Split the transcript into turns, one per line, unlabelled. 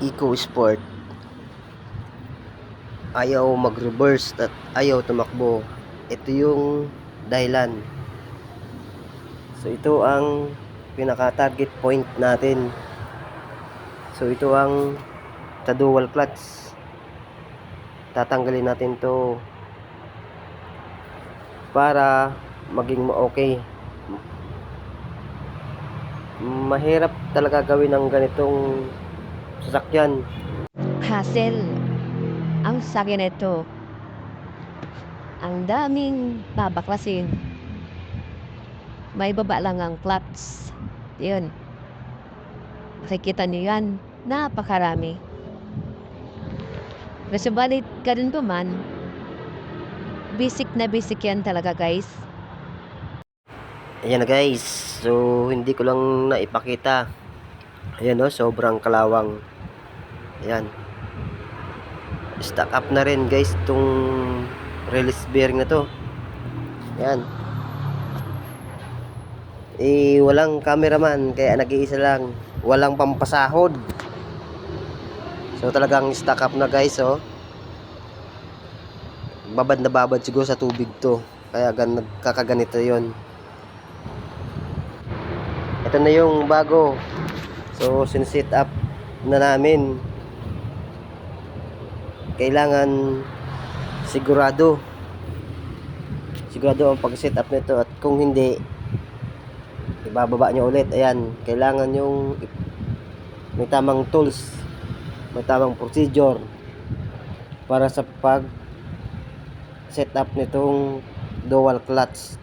Eco Sport ayaw mag-reverse at ayaw tumakbo. Ito yung dahilan. So ito ang pinaka target point natin. So ito ang sa dual clutch. Tatanggalin natin to para maging ma-okay. Mahirap talaga gawin ng ganitong sasakyan
hassle. Ang sakin nito, ang daming babaklasin. May baba lang ang clutch. Yun. Makikita niyo yan. Napakarami. Pero subalit, ganun pa man, basic na basic yan talaga guys.
Ayan na guys. So, hindi ko lang naipakita. Ayan no, sobrang kalawang. Ayan. Stack up na rin guys itong release bearing na to. Ayan. Eh, walang cameraman kaya nag-iisa lang. Walang pampasahod. So, talagang stack up na guys oh. Babad na babad siguro sa tubig to. Kaya gan nagkakaganito yon ito na yung bago so sinset up na namin. Kailangan sigurado. Sigurado ang pag set up nito at kung hindi ibababa nyo ulit. Ayan kailangan yung may tamang tools may tamang procedure para sa pag set up nitong dual clutch